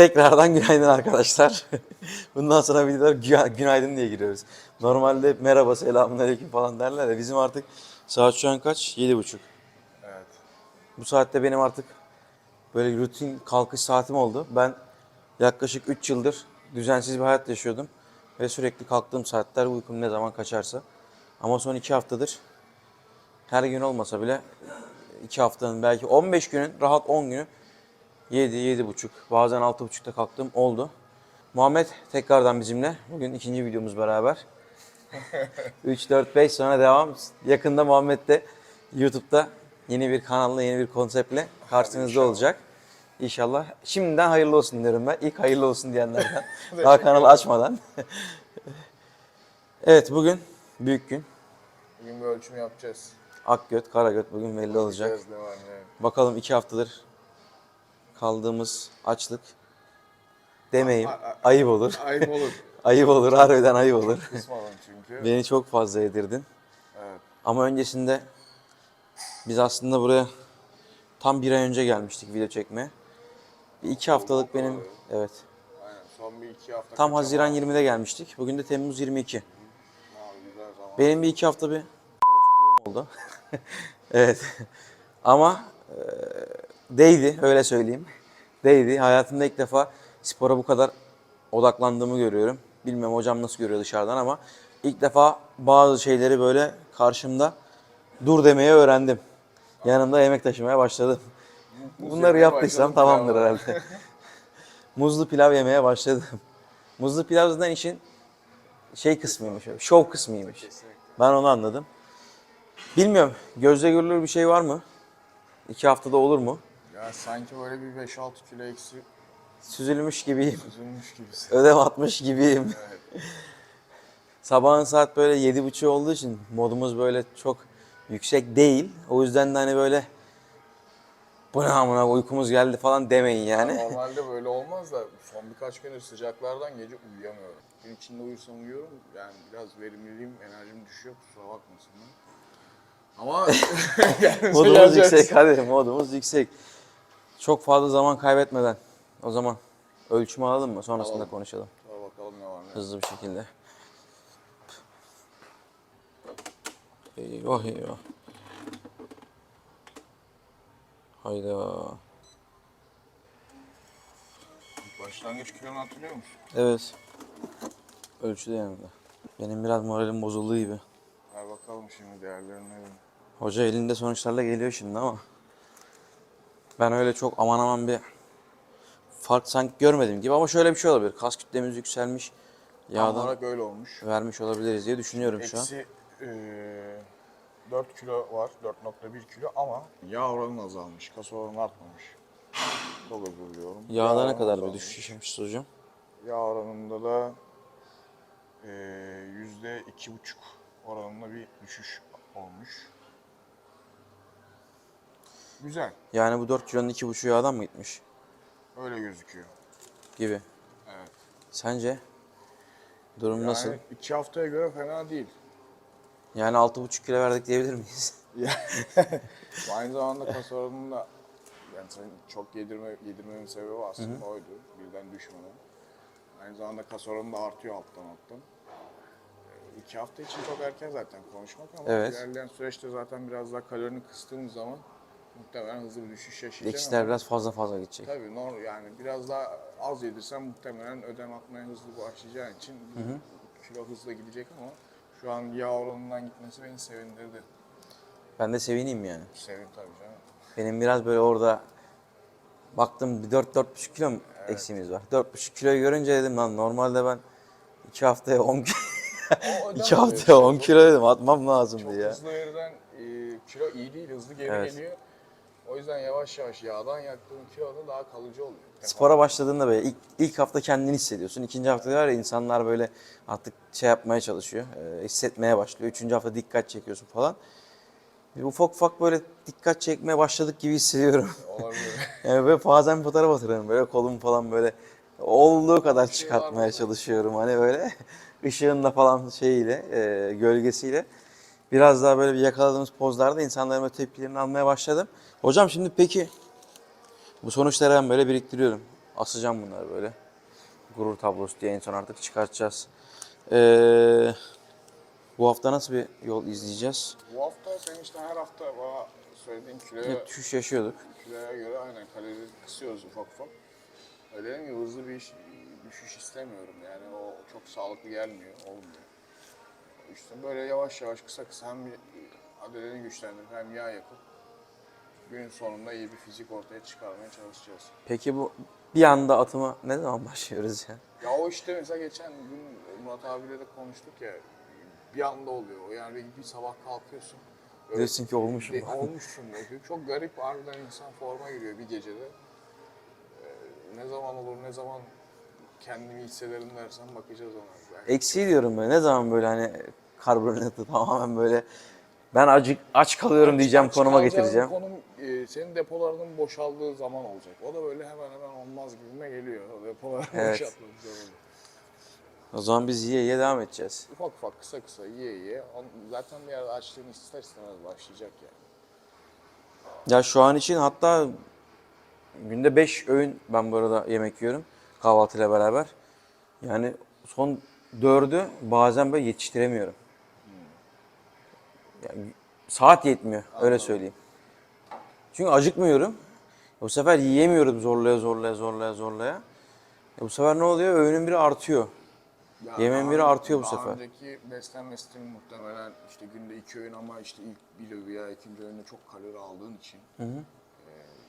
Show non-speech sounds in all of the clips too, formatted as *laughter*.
Tekrardan günaydın arkadaşlar. *laughs* Bundan sonra videolar gü- günaydın diye giriyoruz. Normalde merhaba selamünaleyküm falan derler ya bizim artık saat şu an kaç? Yedi buçuk. Evet. Bu saatte benim artık böyle rutin kalkış saatim oldu. Ben yaklaşık 3 yıldır düzensiz bir hayat yaşıyordum. Ve sürekli kalktığım saatler uykum ne zaman kaçarsa. Ama son 2 haftadır her gün olmasa bile 2 haftanın belki 15 günün rahat 10 günü 7, 7.30 bazen 6.30'da kalktığım oldu. Muhammed tekrardan bizimle. Bugün ikinci videomuz beraber. 3, 4, 5 sonra devam. Yakında Muhammed de YouTube'da yeni bir kanalla, yeni bir konseptle karşınızda olacak. İnşallah. Şimdiden hayırlı olsun diyorum ben. İlk hayırlı olsun diyenlerden. *laughs* Daha kanalı açmadan. *laughs* evet bugün büyük gün. Bugün bir ölçüm yapacağız. Akgöt, Karagöt bugün belli olacak. Bakalım iki haftadır kaldığımız açlık demeyeyim. A- a- Ayıp olur. Ayıp olur. *laughs* Ayıp olur, harbiden ayıp olur. Kısmadım çünkü. *laughs* Beni çok fazla yedirdin. Evet. Ama öncesinde biz aslında buraya tam bir ay önce gelmiştik video çekmeye. Bir iki haftalık benim, evet. Aynen. Son bir iki hafta. Tam kaçama- Haziran 20'de gelmiştik. Bugün de Temmuz 22. Abi güzel zaman. Benim bir iki hafta bir *laughs* oldu. evet. Ama e, değdi öyle söyleyeyim. Değdi. Hayatımda ilk defa spora bu kadar odaklandığımı görüyorum. Bilmem hocam nasıl görüyor dışarıdan ama ilk defa bazı şeyleri böyle karşımda dur demeye öğrendim. Yanımda yemek taşımaya başladım. Bunları yaptıysam tamamdır herhalde. *laughs* Muzlu pilav yemeye başladım. Muzlu pilav zaten işin şey kısmıymış, şov kısmıymış. Ben onu anladım. Bilmiyorum, gözle görülür bir şey var mı? İki haftada olur mu? Ya sanki böyle bir 5-6 kilo eksi Süzülmüş gibiyim, üzülmüş gibisin. ödem atmış gibiyim. Evet. *laughs* Sabahın saat böyle yedi buçuk olduğu için modumuz böyle çok yüksek değil. O yüzden de hani böyle bu ne amına uykumuz geldi falan demeyin yani. Normalde böyle olmaz da son birkaç gündür sıcaklardan gece uyuyamıyorum. Gün içinde uyursam uyuyorum. Yani biraz verimliliğim, enerjim düşüyor. Kusura bakmasınlar. Ama *laughs* Modumuz yüksek hadi modumuz yüksek. Çok fazla zaman kaybetmeden o zaman ölçümü alalım mı? Sonrasında Alalım. konuşalım. Dur bakalım ne var ne yok. Hızlı bir şekilde. Eyvah eyvah. Hayda. Başlangıç kilonu hatırlıyor musun? Evet. Ölçüde yanında. Benim biraz moralim bozulduğu gibi. Ver bakalım şimdi değerlerine. Hoca elinde sonuçlarla geliyor şimdi ama. Ben öyle çok aman aman bir fark sanki görmedim gibi ama şöyle bir şey olabilir. Kas kütlemiz yükselmiş. Tam Yağdan olarak öyle olmuş. vermiş olabiliriz diye düşünüyorum şu an. Eksi eee 4 kilo var, 4.1 kilo ama yağ oranı azalmış, kas oranı artmamış. Çok özür diliyorum. Yağda ne oranı kadar bir azalmış. düşüş yaşamışız hocam? Yağ oranında da eee, yüzde iki buçuk oranında bir düşüş olmuş. Güzel, Yani bu 4 kilonun 2,5 yağdan mı gitmiş öyle gözüküyor. gibi. Evet. Sence? Durum Yani nasıl? iki haftaya göre fena değil. Yani 6,5 kilo verdik diyebilir miyiz? *laughs* Aynı zamanda kas oranını da yani senin çok yedirme, yedirmemin sebebi aslında oydu. Birden düşmeden. Aynı zamanda kas oranı da artıyor alttan alttan. İki hafta için çok erken zaten konuşmak ama Evet. ilerleyen süreçte zaten biraz daha kalorini kıstığımız zaman muhtemelen hızlı bir düşüş yaşayacağım. Ekşiler ama biraz fazla fazla gidecek. Tabii normal yani biraz daha az yedirsen muhtemelen ödem atmaya hızlı başlayacağın için kilo hızla gidecek ama şu an yağ oranından gitmesi beni sevindirdi. Ben de sevineyim yani. Sevin tabii canım. Benim biraz böyle orada baktım bir 4-4,5 kilo mu eksiğimiz var. 4,5 kiloyu görünce dedim lan normalde ben 2 haftaya 10 kilo, O *laughs* ödem 2 oluyor haftaya işte. 10 kilo dedim atmam Çok lazımdı ya. hızlı veriden e, kilo iyi değil, hızlı geri Evet. geliyor. O yüzden yavaş yavaş yağdan yaktığın kilo da daha kalıcı oluyor. Spora başladığında böyle ilk, ilk hafta kendini hissediyorsun. İkinci hafta var ya insanlar böyle artık şey yapmaya çalışıyor. e, hissetmeye başlıyor. Üçüncü hafta dikkat çekiyorsun falan. Bir ufak ufak böyle dikkat çekmeye başladık gibi hissediyorum. Olabilir. *laughs* Yani böyle bazen fotoğraf atıyorum böyle kolum falan böyle olduğu kadar şey çıkartmaya çalışıyorum hani böyle *laughs* ışığında falan şeyiyle e, gölgesiyle biraz daha böyle bir yakaladığımız pozlarda insanların tepkilerini almaya başladım. Hocam şimdi peki bu sonuçları ben böyle biriktiriyorum. asacağım bunları böyle. Gurur tablosu diye en son artık çıkartacağız. Ee, bu hafta nasıl bir yol izleyeceğiz? Bu hafta sen işte her hafta bana söylediğin kiloya, Hep düşüş yaşıyorduk. kiloya göre aynen kalori kısıyoruz ufak ufak. Öyle ki hızlı bir iş- düşüş istemiyorum yani o çok sağlıklı gelmiyor, olmuyor. İşte böyle yavaş yavaş kısa kısa hem adrenalin güçlendirip hem yağ yakıp günün sonunda iyi bir fizik ortaya çıkarmaya çalışacağız. Peki bu bir anda atıma ne zaman başlıyoruz ya? Ya o işte mesela geçen gün Murat abiyle de konuştuk ya bir anda oluyor. Yani bir, sabah kalkıyorsun. böyle Diyorsun ki olmuşum. de- olmuşsun diyor. Çok garip harbiden insan forma giriyor bir gecede. Ee, ne zaman olur ne zaman kendimi hissederim dersen bakacağız ona. Yani Eksiği diyorum böyle. Ne zaman böyle hani karbonhidratı tamamen böyle ben acık aç kalıyorum diyeceğim konuma Çıkaracağın getireceğim. Konum e, senin depolarının boşaldığı zaman olacak. O da böyle hemen hemen olmaz gibime geliyor. Depolar Evet. boşaltmak zorunda. O zaman biz yiye yiye devam edeceğiz. Ufak ufak kısa kısa yiye yiye. Zaten bir yerde açlığın ister istemez başlayacak yani. Ya şu an için hatta günde 5 öğün ben bu arada yemek yiyorum kahvaltıyla beraber. Yani son dördü bazen böyle yetiştiremiyorum. Saat yetmiyor öyle söyleyeyim. Çünkü acıkmıyorum. Bu sefer yiyemiyorum zorlaya zorlaya zorlaya zorlaya. E bu sefer ne oluyor? Öğünün biri artıyor. Ya Yemeğin biri artıyor bu sefer. önceki beslenme stilin muhtemelen işte günde iki öğün ama işte ilk bir veya ikinci öğünde çok kalori aldığın için e,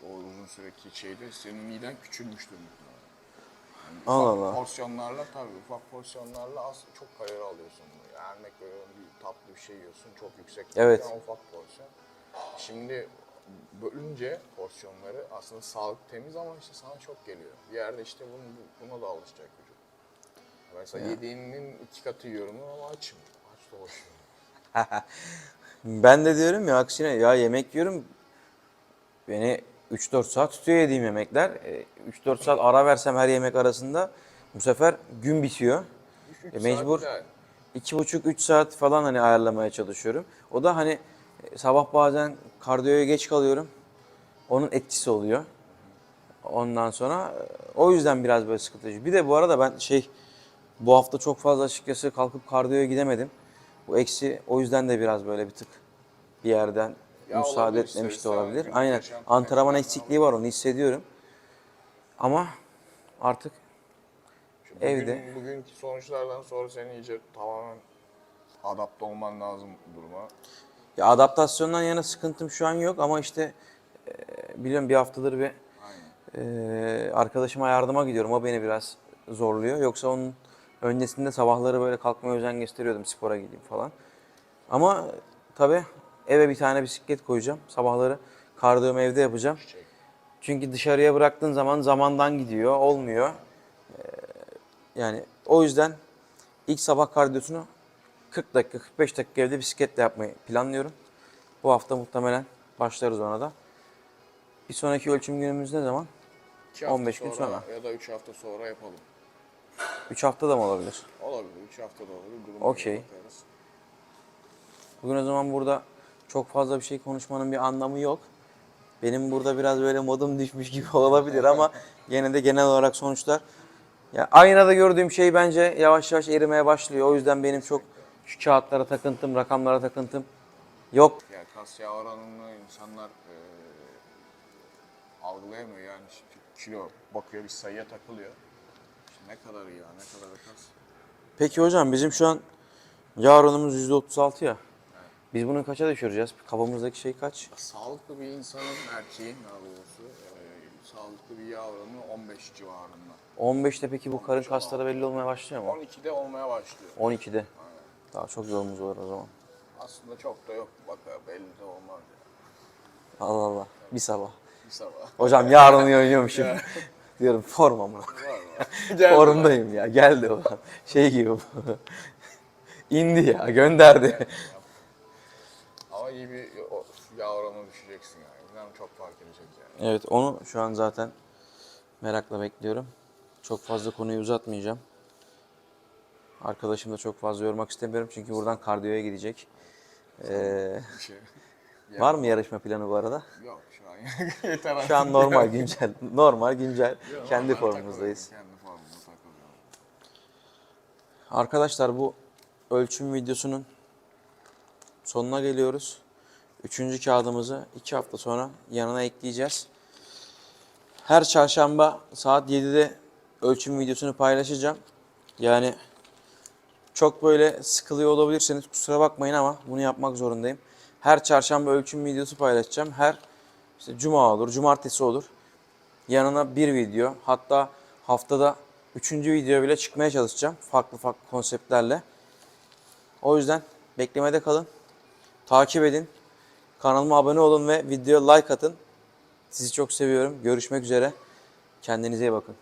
o uzun süreki şeyde senin miden küçülmüştür muhtemelen. Yani Allah. Porsiyonlarla tabii ufak porsiyonlarla az çok kalori alıyorsun. Yani örnek veriyorum bir tatlı bir şey yiyorsun çok yüksek Evet. ama ufak porsiyon. Şimdi bölünce porsiyonları aslında sağlık temiz ama işte sana çok geliyor. Bir yerde işte bunu, buna da alışacak vücut. Mesela yediğinin iki katı yiyorum ama açım. Aç dolaşıyorum. *laughs* Ben de diyorum ya aksine ya yemek yiyorum beni 3-4 saat tutuyor yediğim yemekler. E, 3-4 saat ara versem her yemek arasında bu sefer gün bitiyor. Üç- üç E, saat mecbur ideal. 2,5-3 saat falan hani ayarlamaya çalışıyorum. O da hani e, sabah bazen kardiyoya geç kalıyorum. Onun etkisi oluyor. Ondan sonra e, o yüzden biraz böyle sıkıntı. Bir de bu arada ben şey bu hafta çok fazla açıkçası kalkıp kardiyoya gidemedim. Bu eksi o yüzden de biraz böyle bir tık bir yerden Ya müsaade etmemiş de olabilir. Aynen. Antrenman eksikliği var onu hissediyorum. Ama artık Bugün, Evde. Bugünkü sonuçlardan sonra senin iyice tamamen adapte olman lazım duruma. ya adaptasyondan yana sıkıntım şu an yok ama işte e, biliyorum bir haftadır bir e, arkadaşıma yardıma gidiyorum. O beni biraz zorluyor. Yoksa onun öncesinde sabahları böyle kalkmaya özen gösteriyordum spora gideyim falan. Ama tabii eve bir tane bisiklet koyacağım. Sabahları kardiyomu evde yapacağım. Çünkü dışarıya bıraktığın zaman zamandan gidiyor, olmuyor. Ee, yani o yüzden ilk sabah kardiyosunu 40 dakika, 45 dakika evde bisikletle yapmayı planlıyorum. Bu hafta muhtemelen başlarız ona da. Bir sonraki ölçüm günümüz ne zaman? iki hafta 15 gün sonra. Ya da 3 hafta sonra yapalım. 3 hafta da mı olabilir? Olabilir. 3 hafta da olabilir. Duruma Okey. bakarız. Bugün o zaman burada çok fazla bir şey konuşmanın bir anlamı yok. Benim burada biraz böyle modum düşmüş gibi *laughs* olabilir ama yine de genel olarak sonuçlar ya aynada gördüğüm şey bence yavaş yavaş erimeye başlıyor. O yüzden benim çok şu kağıtlara takıntım, rakamlara takıntım yok. Yani kas yağ oranını insanlar e, algılayamıyor yani kilo bakıyor bir sayıya takılıyor. İşte ne kadar yağ, ne kadar kas. Peki hocam bizim şu an yağ oranımız %36 ya. Biz bunu kaça düşüreceğiz? Kafamızdaki şey kaç? Sağlıklı bir insanın erkeğin daha doğrusu e, sağlıklı bir yağ oranı 15 civarında. 15'te peki bu karın kasları belli olmaya başlıyor mu? 12'de olmaya başlıyor. 12'de. Aynen. Daha çok yolumuz var o zaman. Aslında çok da yok. Bak belli de olmaz ya. Allah Allah. Bir sabah. Bir sabah. Hocam yarın oynuyormuşum. *laughs* Diyorum forma mı? Var var. *laughs* Formdayım ya. Geldi o. Şey gibi. bu. *laughs* İndi ya. Gönderdi. İyi bir yağ oranı düşeceksin yani. İnan çok fark edecek yani. Evet onu şu an zaten merakla bekliyorum. Çok fazla konuyu uzatmayacağım. Arkadaşım da çok fazla yormak istemiyorum çünkü buradan kardiyoya gidecek. Ee, şey. *laughs* var mı yarışma planı bu arada? Yok şu *laughs* Yeter artık. Şu an normal güncel. *laughs* Normal güncel. Yok, Kendi normal formumuzdayız. takılıyorum, Kendi formumda takılıyorum. Arkadaşlar bu ölçüm videosunun sonuna geliyoruz. Üçüncü kağıdımızı iki hafta sonra yanına ekleyeceğiz. Her çarşamba saat 7'de ölçüm videosunu paylaşacağım. Yani çok böyle sıkılıyor olabilirsiniz kusura bakmayın ama bunu yapmak zorundayım. Her çarşamba ölçüm videosu paylaşacağım. Her işte cuma olur, cumartesi olur. Yanına bir video hatta haftada üçüncü video bile çıkmaya çalışacağım. Farklı farklı konseptlerle. O yüzden beklemede kalın. Takip edin. Kanalıma abone olun ve videoya like atın. Sizi çok seviyorum. Görüşmek üzere. Kendinize iyi bakın.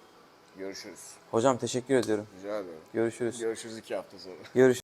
Görüşürüz. Hocam teşekkür ediyorum. Rica ederim. Görüşürüz. Görüşürüz iki hafta sonra. Görüş